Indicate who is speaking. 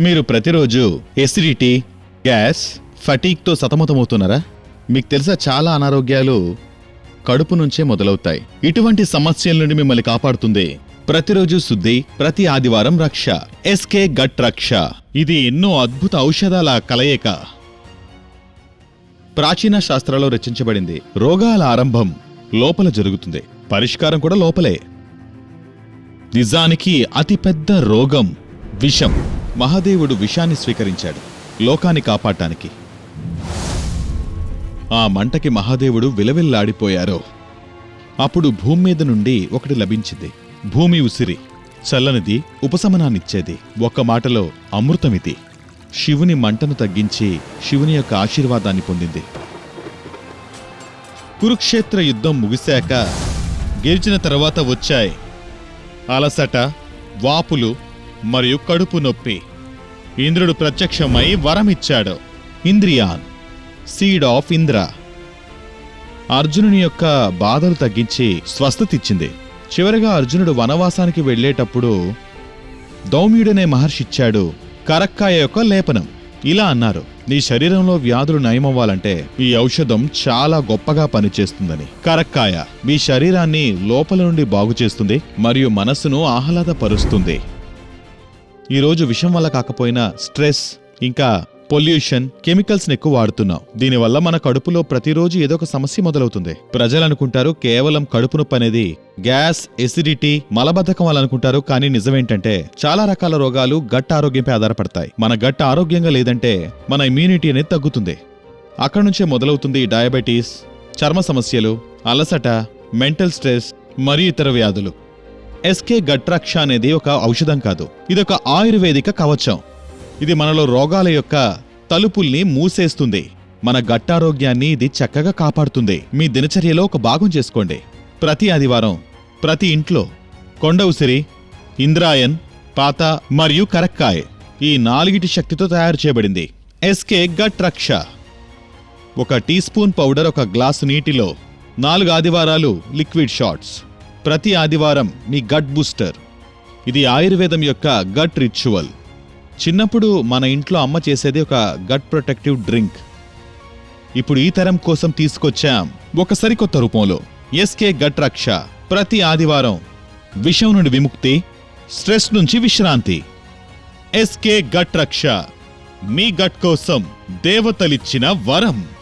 Speaker 1: మీరు ప్రతిరోజు acidity gas ఫటీక్తో సతమతమవుతున్నారా? మీకు తెలుసా చాలా అనారోగ్యాలు కడుపు నుంచే మొదలవుతాయి. ఇటువంటి సమస్యల నుండి మిమ్మల్ని కాపాడుతుంది ప్రతిరోజు శుద్ధి ప్రతి ఆదివారం రక్ష. ఎస్కే గట్ రక్ష. ఇది ఎన్నో అద్భుత ఔషధాల కలయిక. ప్రాచీన శాస్త్రాల్లో రచించబడింది రోగాల ఆరంభం లోపల జరుగుతుంది. పరిష్కారం కూడా లోపలే. నిజానికి అతిపెద్ద రోగం విషం. మహాదేవుడు విషాన్ని స్వీకరించాడు లోకాన్ని కాపాడటానికి. ఆ మంటకి మహాదేవుడు విలవిల్లాడిపోయారో. అప్పుడు భూమి మీద నుండి ఒకటి లభించింది. భూమి ఉసిరి చల్లనిది ఉపశమనాన్నిచ్చేది. ఒక్క మాటలో అమృతమిది. శివుని మంటను తగ్గించి శివుని యొక్క ఆశీర్వాదాన్ని పొందింది. కురుక్షేత్ర యుద్ధం ముగిశాక గెలిచిన తర్వాత వచ్చాయి. అలసట వాపులు మరియు కడుపు నొప్పి. ఇంద్రుడు ప్రత్యక్షమై వరమిచ్చాడు. ఇంద్రియాన్ సీడ్ ఆఫ్ ఇంద్ర. అర్జునుని యొక్క బాధలు తగ్గించి స్వస్థతిచ్చింది. చివరిగా అర్జునుడు వనవాసానికి వెళ్ళేటప్పుడు దౌమ్యుడనే మహర్షిచ్చాడు కరక్కాయ యొక్క లేపనం. ఇలా అన్నారు నీ శరీరంలో వ్యాధులు నయమవ్వాలంటే ఈ ఔషధం చాలా గొప్పగా పనిచేస్తుందని. కరక్కాయ మీ శరీరాన్ని లోపల నుండి బాగు చేస్తుంది మరియు మనస్సును ఆహ్లాదపరుస్తుంది. ఈరోజు విషం వల్ల కాకపోయినా స్ట్రెస్ ఇంకా పొల్యూషన్ కెమికల్స్ని ఎక్కువ వాడుతున్నాం. దీనివల్ల మన కడుపులో ప్రతిరోజు ఏదో ఒక సమస్య మొదలవుతుంది. ప్రజలు అనుకుంటారు కేవలం కడుపు నొప్పి అనేది గ్యాస్ ఎసిడిటీ మలబద్ధకం వల్ల అనుకుంటారు కానీ నిజమేంటంటే చాలా రకాల రోగాలు గట్ ఆరోగ్యంపై ఆధారపడతాయి. మన గట్ ఆరోగ్యంగా లేదంటే మన ఇమ్యూనిటీ అనేది తగ్గుతుంది. అక్కడ నుంచే మొదలవుతుంది డయాబెటీస్ చర్మ సమస్యలు అలసట మెంటల్ స్ట్రెస్ మరియు ఇతర వ్యాధులు. ఎస్కే గట్రక్ష అనేది ఒక ఔషధం కాదు. ఇది ఒక ఆయుర్వేదిక కవచం. ఇది మనలో రోగాల యొక్క తలుపుల్ని మూసేస్తుంది. మన గట్టారోగ్యాన్ని ఇది చక్కగా కాపాడుతుంది. మీ దినచర్యలో ఒక భాగం చేసుకోండి. ప్రతి ఆదివారం ప్రతి ఇంట్లో కొండ ఉసిరి ఇంద్రాయన్ పాత మరియు కరక్కాయ్ ఈ నాలుగిటి శక్తితో తయారు చేయబడింది. ఎస్కే గట్ రక్ష ఒక టీ స్పూన్ పౌడర్ ఒక గ్లాసు నీటిలో నాలుగు ఆదివారాలు లిక్విడ్ షాట్స్. ప్రతి ఆదివారం మీ గట్ బూస్టర్. ఇది ఆయుర్వేదం యొక్క గట్ రిచువల్. చిన్నప్పుడు మన ఇంట్లో అమ్మ చేసేది ఒక గట్ ప్రొటెక్టివ్ డ్రింక్. ఇప్పుడు ఈ తరం కోసం తీసుకొచ్చాం ఒక సరికొత్త రూపంలో ఎస్కే గట్ రక్ష. ప్రతి ఆదివారం విషం నుండి విముక్తి స్ట్రెస్ నుంచి విశ్రాంతి. ఎస్కే గట్ రక్ష. మీ గట్ కోసం దేవతలిచ్చిన వరం.